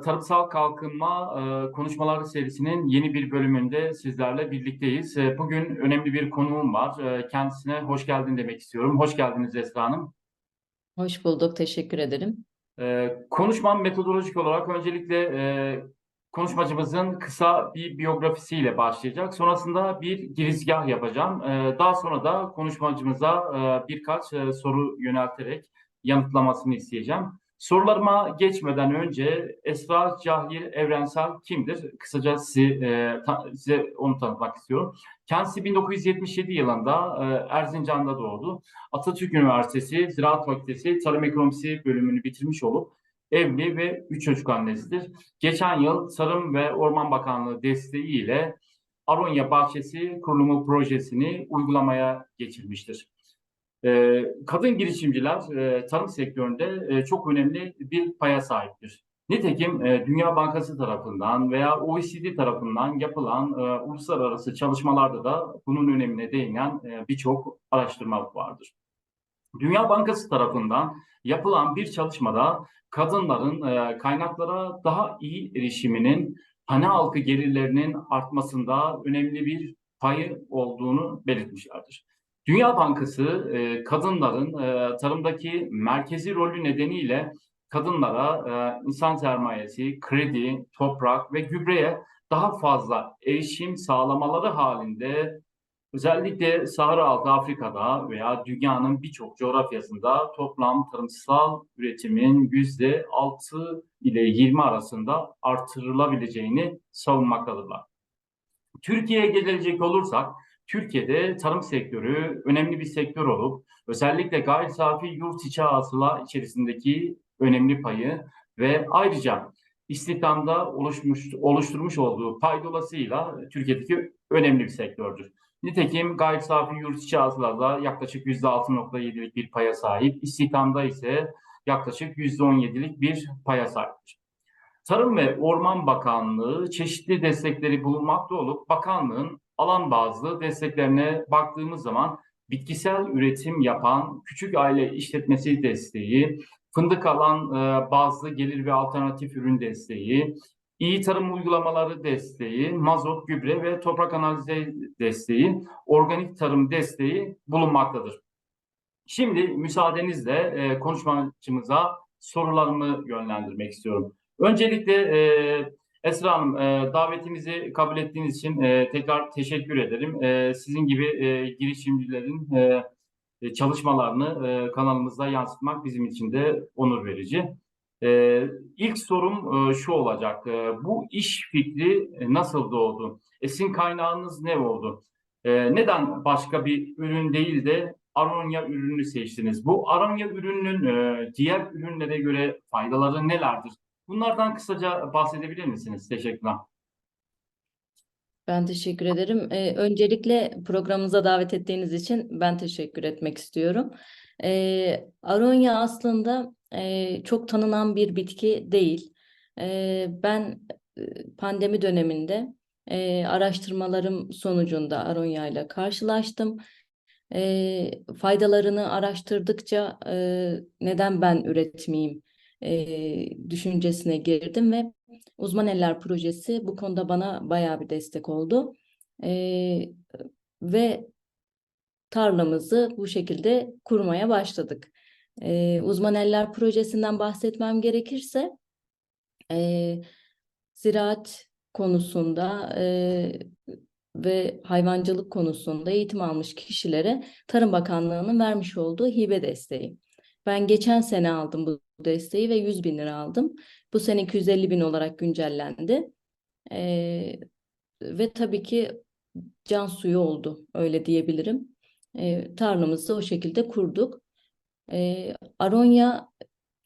Tarımsal Kalkınma e, Konuşmalar serisinin yeni bir bölümünde sizlerle birlikteyiz. E, bugün önemli bir konuğum var. E, kendisine hoş geldin demek istiyorum. Hoş geldiniz Esra Hanım. Hoş bulduk, teşekkür ederim. E, konuşmam metodolojik olarak öncelikle e, konuşmacımızın kısa bir biyografisiyle başlayacak. Sonrasında bir girizgah yapacağım. E, daha sonra da konuşmacımıza e, birkaç e, soru yönelterek yanıtlamasını isteyeceğim. Sorularıma geçmeden önce Esra Cahil Evrensel kimdir? Kısaca sizi, e, ta, size onu tanıtmak istiyorum. Kendisi 1977 yılında e, Erzincan'da doğdu. Atatürk Üniversitesi Ziraat Fakültesi Tarım Ekonomisi bölümünü bitirmiş olup evli ve üç çocuk annesidir. Geçen yıl Tarım ve Orman Bakanlığı desteğiyle Aronya Bahçesi Kurulumu projesini uygulamaya geçirmiştir. Ee, kadın girişimciler e, tarım sektöründe e, çok önemli bir paya sahiptir. Nitekim e, Dünya Bankası tarafından veya OECD tarafından yapılan e, uluslararası çalışmalarda da bunun önemine değinen e, birçok araştırma vardır. Dünya Bankası tarafından yapılan bir çalışmada kadınların e, kaynaklara daha iyi erişiminin hane halkı gelirlerinin artmasında önemli bir payı olduğunu belirtmişlerdir. Dünya Bankası e, kadınların e, tarımdaki merkezi rolü nedeniyle kadınlara e, insan sermayesi, kredi, toprak ve gübreye daha fazla erişim sağlamaları halinde özellikle Sahra Altı Afrika'da veya dünyanın birçok coğrafyasında toplam tarımsal üretimin yüzde 6 ile 20 arasında artırılabileceğini savunmaktadırlar. Türkiye'ye gelecek olursak Türkiye'de tarım sektörü önemli bir sektör olup özellikle gayri safi yurt içi hasıla içerisindeki önemli payı ve ayrıca istihdamda oluşmuş, oluşturmuş olduğu pay dolayısıyla Türkiye'deki önemli bir sektördür. Nitekim gayri safi yurt içi hasılada yaklaşık %6.7'lik bir paya sahip, istihdamda ise yaklaşık %17'lik bir paya sahiptir. Tarım ve Orman Bakanlığı çeşitli destekleri bulunmakta olup bakanlığın alan bazlı desteklerine baktığımız zaman bitkisel üretim yapan küçük aile işletmesi desteği, fındık alan e, bazlı gelir ve alternatif ürün desteği, iyi tarım uygulamaları desteği, mazot, gübre ve toprak analizi desteği, organik tarım desteği bulunmaktadır. Şimdi müsaadenizle e, konuşmacımıza sorularımı yönlendirmek istiyorum. Öncelikle e, Esra Hanım, e, davetimizi kabul ettiğiniz için e, tekrar teşekkür ederim. E, sizin gibi e, girişimcilerin e, e, çalışmalarını e, kanalımızda yansıtmak bizim için de onur verici. E, ilk sorum e, şu olacak. E, bu iş fikri nasıl doğdu? Esin kaynağınız ne oldu? E, neden başka bir ürün değil de Aronya ürününü seçtiniz? Bu Aronya ürününün e, diğer ürünlere göre faydaları nelerdir? Bunlardan kısaca bahsedebilir misiniz? Teşekkürler. Ben teşekkür ederim. Ee, öncelikle programımıza davet ettiğiniz için ben teşekkür etmek istiyorum. Ee, Aronya aslında e, çok tanınan bir bitki değil. Ee, ben e, pandemi döneminde e, araştırmalarım sonucunda Aronya ile karşılaştım. E, faydalarını araştırdıkça e, neden ben üretmeyeyim e, düşüncesine girdim ve Uzman Eller Projesi bu konuda bana bayağı bir destek oldu. E, ve tarlamızı bu şekilde kurmaya başladık. E, Uzman Eller Projesi'nden bahsetmem gerekirse e, ziraat konusunda e, ve hayvancılık konusunda eğitim almış kişilere Tarım Bakanlığı'nın vermiş olduğu hibe desteği. Ben geçen sene aldım bu desteği ve 100 bin lira aldım. Bu sene 250 bin olarak güncellendi. Ee, ve tabii ki can suyu oldu öyle diyebilirim. Ee, tarlamızı o şekilde kurduk. Ee, aronya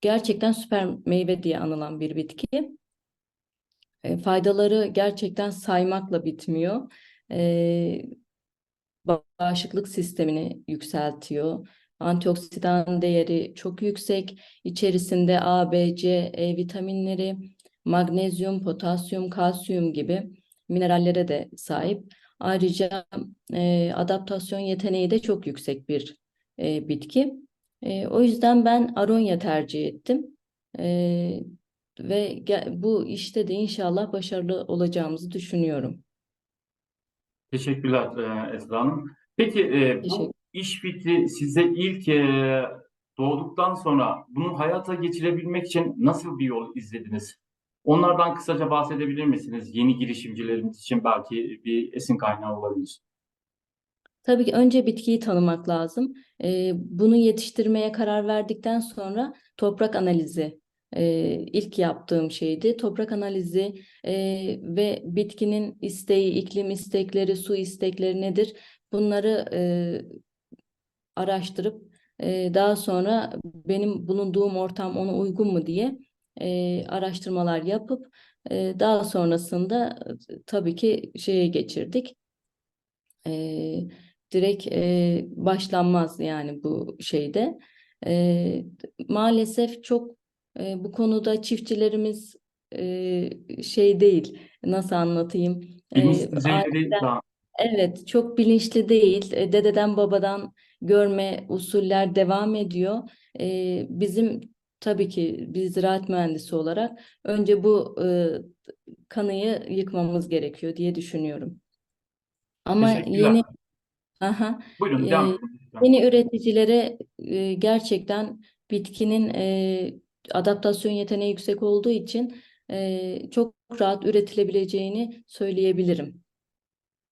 gerçekten süper meyve diye anılan bir bitki. Ee, faydaları gerçekten saymakla bitmiyor. Ee, bağışıklık sistemini yükseltiyor Antioksidan değeri çok yüksek. İçerisinde A, B, C, E vitaminleri, magnezyum, potasyum, kalsiyum gibi minerallere de sahip. Ayrıca e, adaptasyon yeteneği de çok yüksek bir e, bitki. E, o yüzden ben aronya tercih ettim. E, ve bu işte de inşallah başarılı olacağımızı düşünüyorum. Teşekkürler e, Esra Hanım. Peki e, bu iş fikri size ilk e, doğduktan sonra bunu hayata geçirebilmek için nasıl bir yol izlediniz? Onlardan kısaca bahsedebilir misiniz? Yeni girişimcilerimiz için belki bir esin kaynağı olabilir. Tabii ki önce bitkiyi tanımak lazım. Ee, bunu yetiştirmeye karar verdikten sonra toprak analizi e, ilk yaptığım şeydi. Toprak analizi e, ve bitkinin isteği, iklim istekleri, su istekleri nedir? Bunları e, araştırıp e, daha sonra benim bulunduğum ortam ona uygun mu diye e, araştırmalar yapıp e, daha sonrasında tabii ki şeye geçirdik. E, direkt e, başlanmaz yani bu şeyde. E, maalesef çok e, bu konuda çiftçilerimiz e, şey değil. Nasıl anlatayım? E, daha Evet, çok bilinçli değil. Dededen babadan görme usuller devam ediyor. E, bizim tabii ki biz ziraat mühendisi olarak önce bu e, kanıyı yıkmamız gerekiyor diye düşünüyorum. Ama yeni aha, Buyurun e, devam yeni üreticilere e, gerçekten bitkinin e, adaptasyon yeteneği yüksek olduğu için e, çok rahat üretilebileceğini söyleyebilirim.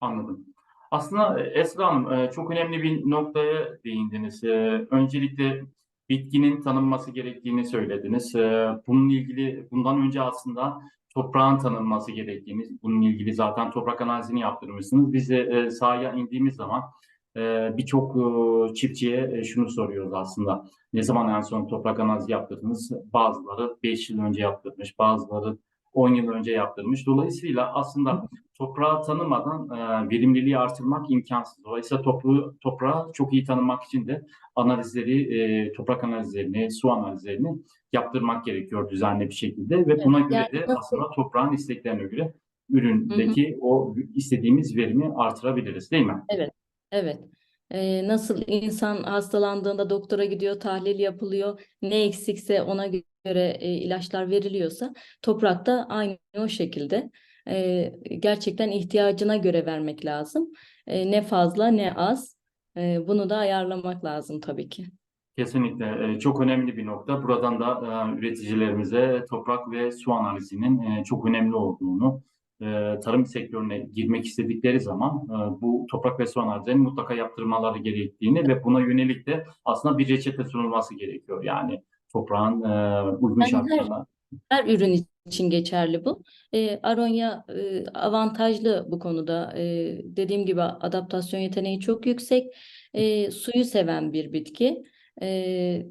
Anladım. Aslında e, Esra Hanım e, çok önemli bir noktaya değindiniz. E, Öncelikle bitkinin tanınması gerektiğini söylediniz. Bununla ilgili bundan önce aslında toprağın tanınması gerektiğini, bununla ilgili zaten toprak analizini yaptırmışsınız. Biz de sahaya indiğimiz zaman birçok çiftçiye şunu soruyoruz aslında. Ne zaman en son toprak analizi yaptırdınız? Bazıları 5 yıl önce yaptırmış, bazıları 10 yıl önce yaptırmış. Dolayısıyla aslında toprağı tanımadan e, verimliliği artırmak imkansız. Dolayısıyla toprağı, toprağı çok iyi tanımak için de analizleri, e, toprak analizlerini, su analizlerini yaptırmak gerekiyor düzenli bir şekilde ve buna göre yani de nasıl- aslında toprağın isteklerine göre üründeki o istediğimiz verimi artırabiliriz değil mi? Evet. Nasıl insan hastalandığında doktora gidiyor, tahlil yapılıyor, ne eksikse ona göre ilaçlar veriliyorsa, toprakta aynı o şekilde gerçekten ihtiyacına göre vermek lazım. Ne fazla ne az. Bunu da ayarlamak lazım tabii ki. Kesinlikle çok önemli bir nokta. Buradan da üreticilerimize toprak ve su analizinin çok önemli olduğunu, e, tarım sektörüne girmek istedikleri zaman e, bu toprak ve su analizlerini mutlaka yaptırmaları gerektiğini ve buna yönelik de aslında bir reçete sunulması gerekiyor. Yani toprağın e, uygun Yani her- şartlarına Her ürün için geçerli bu. E, Aronya e, avantajlı bu konuda. E, dediğim gibi adaptasyon yeteneği çok yüksek. E, suyu seven bir bitki. E,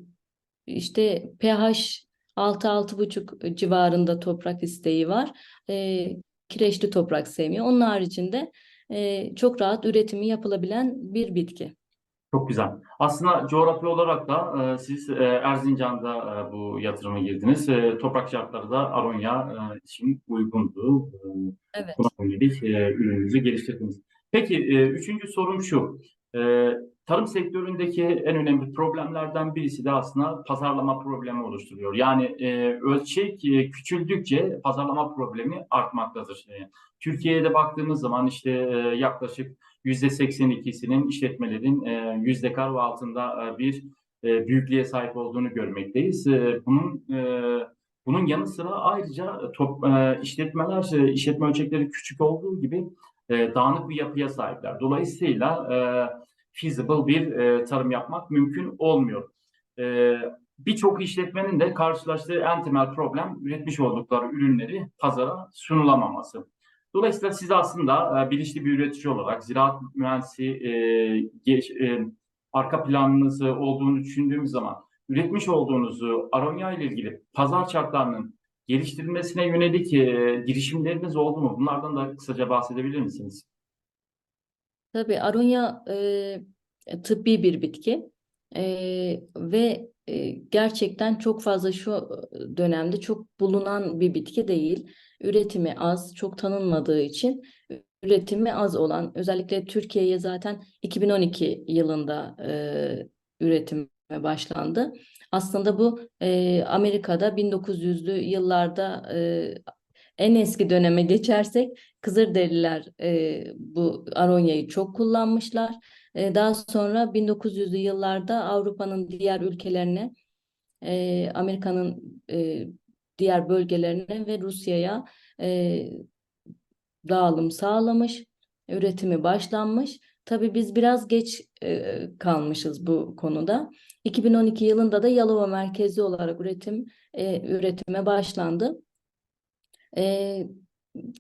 işte pH 6-6,5 civarında toprak isteği var. E, kireçli toprak sevmiyor. Onun haricinde e, çok rahat üretimi yapılabilen bir bitki. Çok güzel. Aslında coğrafi olarak da e, siz e, Erzincan'da e, bu yatırıma girdiniz. E, toprak şartları da Aronya e, için uygundu. E, Evet. buna yönelik e, ürününüzü geliştirdiniz. Peki e, üçüncü sorum şu. E, tarım sektöründeki en önemli problemlerden birisi de aslında pazarlama problemi oluşturuyor. Yani e, ölçek e, küçüldükçe pazarlama problemi artmaktadır. E, Türkiye'de baktığımız zaman işte e, yaklaşık %82'sinin işletmelerin e, yüzde kar ve altında e, bir e, büyüklüğe sahip olduğunu görmekteyiz. E, bunun e, bunun yanı sıra ayrıca top, e, işletmeler e, işletme ölçekleri küçük olduğu gibi e, dağınık bir yapıya sahipler. Dolayısıyla e, feasible bir e, tarım yapmak mümkün olmuyor. E, Birçok işletmenin de karşılaştığı en temel problem üretmiş oldukları ürünleri pazara sunulamaması. Dolayısıyla siz aslında e, bilinçli bir üretici olarak ziraat mühendisi e, geç, e, arka planınız olduğunu düşündüğümüz zaman üretmiş olduğunuzu Aronya ile ilgili pazar şartlarının geliştirilmesine yönelik e, girişimleriniz oldu mu? Bunlardan da kısaca bahsedebilir misiniz? Tabii arunya e, tıbbi bir bitki E, ve e, gerçekten çok fazla şu dönemde çok bulunan bir bitki değil. Üretimi az, çok tanınmadığı için üretimi az olan, özellikle Türkiye'ye zaten 2012 yılında e, üretime başlandı. Aslında bu e, Amerika'da 1900'lü yıllarda e, en eski döneme geçersek Kızılderililer e, bu aronyayı çok kullanmışlar. E, daha sonra 1900'lü yıllarda Avrupa'nın diğer ülkelerine, e, Amerika'nın e, diğer bölgelerine ve Rusya'ya e, dağılım sağlamış, üretimi başlanmış. Tabii biz biraz geç e, kalmışız bu konuda. 2012 yılında da Yalova merkezli olarak üretim e, üretime başlandı. E,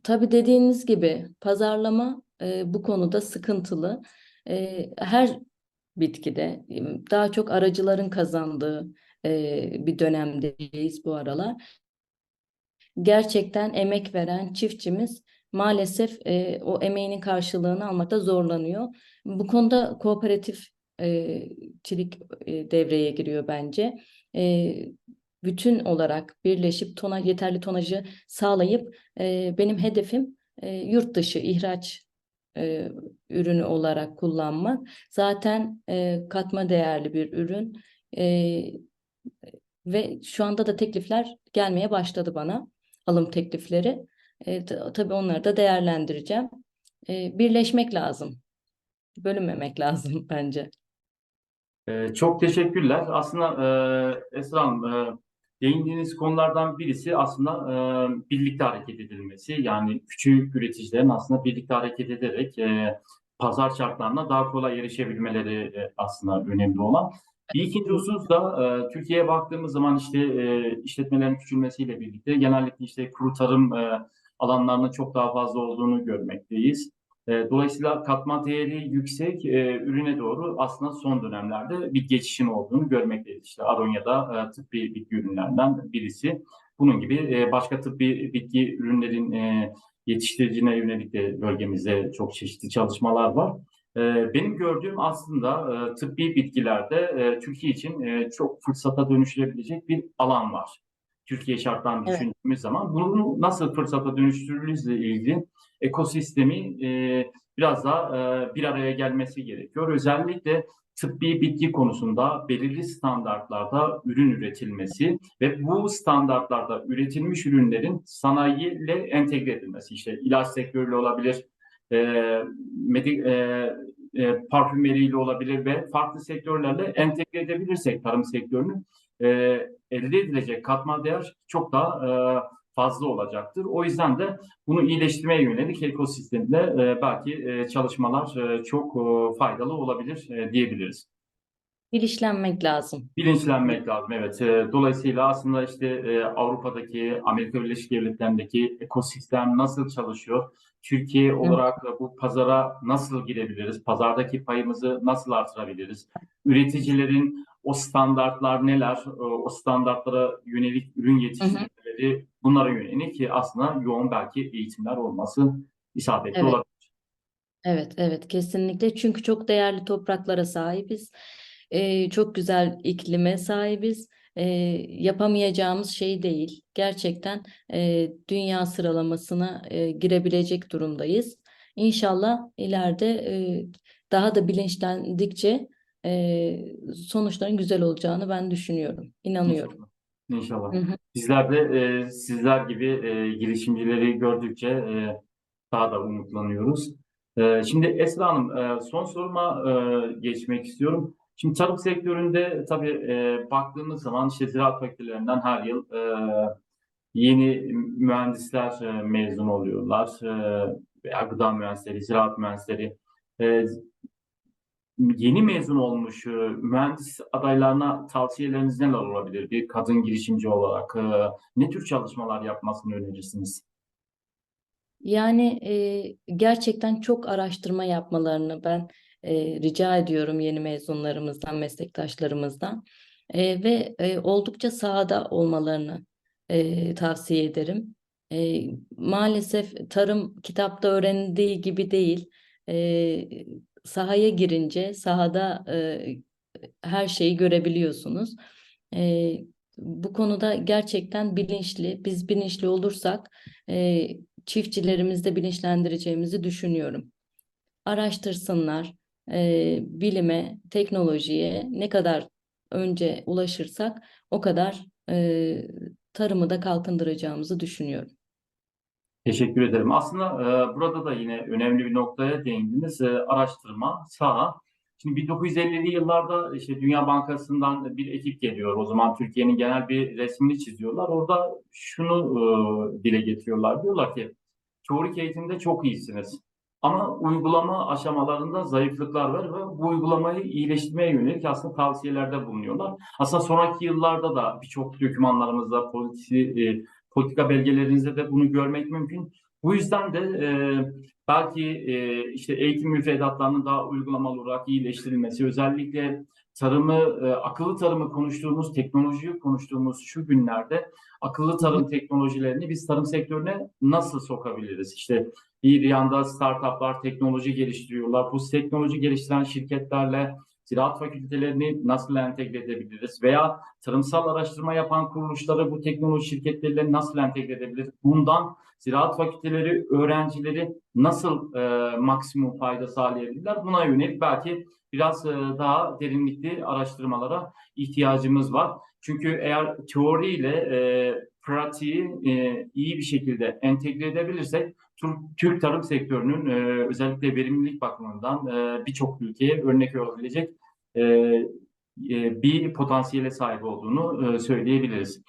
tabii dediğiniz gibi pazarlama e, bu konuda sıkıntılı. E, her bitkide daha çok aracıların kazandığı e, bir dönemdeyiz bu aralar. Gerçekten emek veren çiftçimiz maalesef e, o emeğinin karşılığını almakta zorlanıyor. Bu konuda kooperatif e, çilik e, devreye giriyor bence. E, bütün olarak birleşip tona yeterli tonajı sağlayıp e, benim hedefim e, yurt dışı ihraç e, ürünü olarak kullanmak. Zaten e, katma değerli bir ürün e, ve şu anda da teklifler gelmeye başladı bana alım teklifleri. E, ta- tabii onları da değerlendireceğim. E, birleşmek lazım. Bölünmemek lazım bence. Ee, çok teşekkürler. Aslında e, Esra Hanım, e, değindiğiniz konulardan birisi aslında e, birlikte hareket edilmesi. Yani küçük üreticilerin aslında birlikte hareket ederek e, pazar şartlarına daha kolay erişebilmeleri e, aslında önemli olan. Bir ikinci husus da e, Türkiye'ye baktığımız zaman işte e, işletmelerin küçülmesiyle birlikte genellikle işte kuru tarım e, alanlarının çok daha fazla olduğunu görmekteyiz. E, Dolayısıyla katma değeri yüksek e, ürüne doğru aslında son dönemlerde bir geçişin olduğunu görmekteyiz. İşte Aronya'da e, tıbbi bitki ürünlerinden birisi. Bunun gibi e, başka tıbbi bitki ürünlerin e, yetiştiricine yönelik de bölgemizde çok çeşitli çalışmalar var. Benim gördüğüm aslında tıbbi bitkilerde Türkiye için çok fırsata dönüştürebilecek bir alan var. Türkiye şartlarını Evet. düşündüğümüz zaman bunu nasıl fırsata dönüştürürüzle ilgili ekosistemi e, biraz daha e, bir araya gelmesi gerekiyor. Özellikle tıbbi bitki konusunda belirli standartlarda ürün üretilmesi ve bu standartlarda üretilmiş ürünlerin sanayiyle entegre edilmesi. İşte ilaç sektörüyle olabilir, e, medi- e, e, parfümeriyle olabilir ve farklı sektörlerle entegre edebilirsek tarım sektörünü e, elde edilecek katma değer çok daha e, fazla olacaktır. O yüzden de bunu iyileştirmeye yönelik ekosistemde e, belki e, çalışmalar e, çok e, faydalı olabilir e, diyebiliriz. Bilinçlenmek lazım. Bilinçlenmek lazım evet. E, Dolayısıyla aslında işte e, Avrupa'daki, Amerika Birleşik Devletleri'ndeki ekosistem nasıl çalışıyor? Türkiye olarak da bu pazara nasıl girebiliriz? Pazardaki payımızı nasıl artırabiliriz? Üreticilerin o standartlar neler? E, O standartlara yönelik ürün yetiştirmeleri bunlara yönelik ki aslında yoğun belki eğitimler olması isabetli Evet. olabilir. Evet, evet kesinlikle. Çünkü çok değerli topraklara sahibiz. Çok güzel iklime sahibiz. Ee, yapamayacağımız şey değil. Gerçekten e, dünya sıralamasına e, girebilecek durumdayız. İnşallah ileride e, daha da bilinçlendikçe e, sonuçların güzel olacağını ben düşünüyorum, inanıyorum. İnşallah. Hı hı. Bizler de e, sizler gibi e, girişimcileri gördükçe e, daha da umutlanıyoruz. E, şimdi Esra Hanım, e, son soruma e, geçmek istiyorum. Şimdi tarım sektöründe tabii e, baktığımız zaman işte ziraat fakültelerinden her yıl e, yeni mühendisler e, mezun oluyorlar. E, gıda mühendisleri, ziraat mühendisleri. E, yeni mezun olmuş e, mühendis adaylarına tavsiyeleriniz neler olabilir? Bir kadın girişimci olarak e, ne tür çalışmalar yapmasını önerirsiniz? Yani e, gerçekten çok araştırma yapmalarını ben e, rica ediyorum yeni mezunlarımızdan, meslektaşlarımızdan E, ve e, oldukça sahada olmalarını e, tavsiye ederim. E, maalesef tarım kitapta öğrenildiği gibi değil. E, sahaya girince sahada e, her şeyi görebiliyorsunuz. E, bu konuda gerçekten bilinçli, biz bilinçli olursak e, çiftçilerimizi de bilinçlendireceğimizi düşünüyorum. Araştırsınlar, e, bilime, teknolojiye ne kadar önce ulaşırsak o kadar e, tarımı da kalkındıracağımızı düşünüyorum. Teşekkür ederim. Aslında e, burada da yine önemli bir noktaya değindiniz. E, araştırma, saha. Şimdi 1950'li yıllarda işte Dünya Bankası'ndan bir ekip geliyor. O zaman Türkiye'nin genel bir resmini çiziyorlar. Orada şunu e, dile getiriyorlar. Diyorlar ki teorik eğitimde çok iyisiniz. Ama uygulama aşamalarında zayıflıklar var ve bu uygulamayı iyileştirmeye yönelik aslında tavsiyelerde bulunuyorlar. Aslında sonraki yıllarda da birçok dokümanlarımızda, politi, e, politika belgelerinizde de bunu görmek mümkün. Bu yüzden de e, belki e, işte eğitim müfredatlarının daha uygulamalı olarak iyileştirilmesi, özellikle tarımı, e, akıllı tarımı konuştuğumuz, teknolojiyi konuştuğumuz şu günlerde akıllı tarım teknolojilerini biz tarım sektörüne nasıl sokabiliriz? İşte bir yanda startuplar teknoloji geliştiriyorlar. Bu teknoloji geliştiren şirketlerle ziraat fakültelerini nasıl entegre edebiliriz? Veya tarımsal araştırma yapan kuruluşları bu teknoloji şirketleriyle nasıl entegre edebiliriz? Bundan ziraat fakülteleri öğrencileri nasıl e, maksimum fayda sağlayabilirler? Buna yönelik belki biraz e, daha derinlikli araştırmalara ihtiyacımız var. Çünkü eğer teoriyle e, pratiği e, iyi bir şekilde entegre edebilirsek Türk, tarım sektörünün e, özellikle verimlilik bakımından e, birçok ülkeye örnek olabilecek e, e, bir potansiyele sahip olduğunu e, söyleyebiliriz.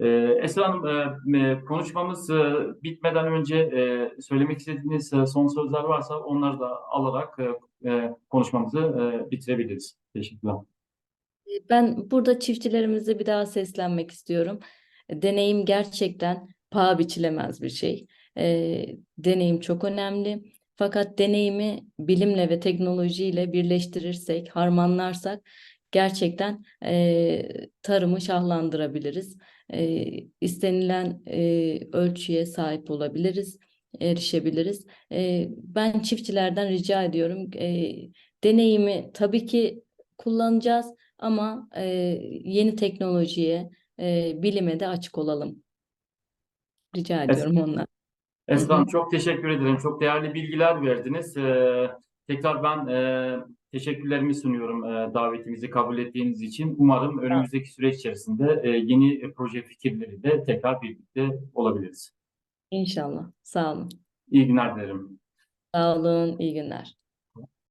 E, Esra Hanım, e, e, konuşmamız e, bitmeden önce e, söylemek istediğiniz e, son sözler varsa onları da alarak e, e, konuşmamızı e, bitirebiliriz. Teşekkürler. Ben burada çiftçilerimize bir daha seslenmek istiyorum. Deneyim gerçekten paha biçilemez bir şey. E, deneyim çok önemli. Fakat deneyimi bilimle ve teknolojiyle birleştirirsek, harmanlarsak gerçekten e, tarımı şahlandırabiliriz. E, istenilen e, ölçüye sahip olabiliriz, erişebiliriz. E, ben çiftçilerden rica ediyorum. E, deneyimi tabii ki kullanacağız ama e, yeni teknolojiye, e, bilime de açık olalım. Rica ediyorum ondan. Esra Hanım çok teşekkür ederim. Çok değerli bilgiler verdiniz. Ee, tekrar ben e, teşekkürlerimi sunuyorum e, davetimizi kabul ettiğiniz için. Umarım önümüzdeki süreç içerisinde e, yeni proje fikirleri de tekrar birlikte olabiliriz. İnşallah. Sağ olun. İyi günler dilerim. Sağ olun. İyi günler.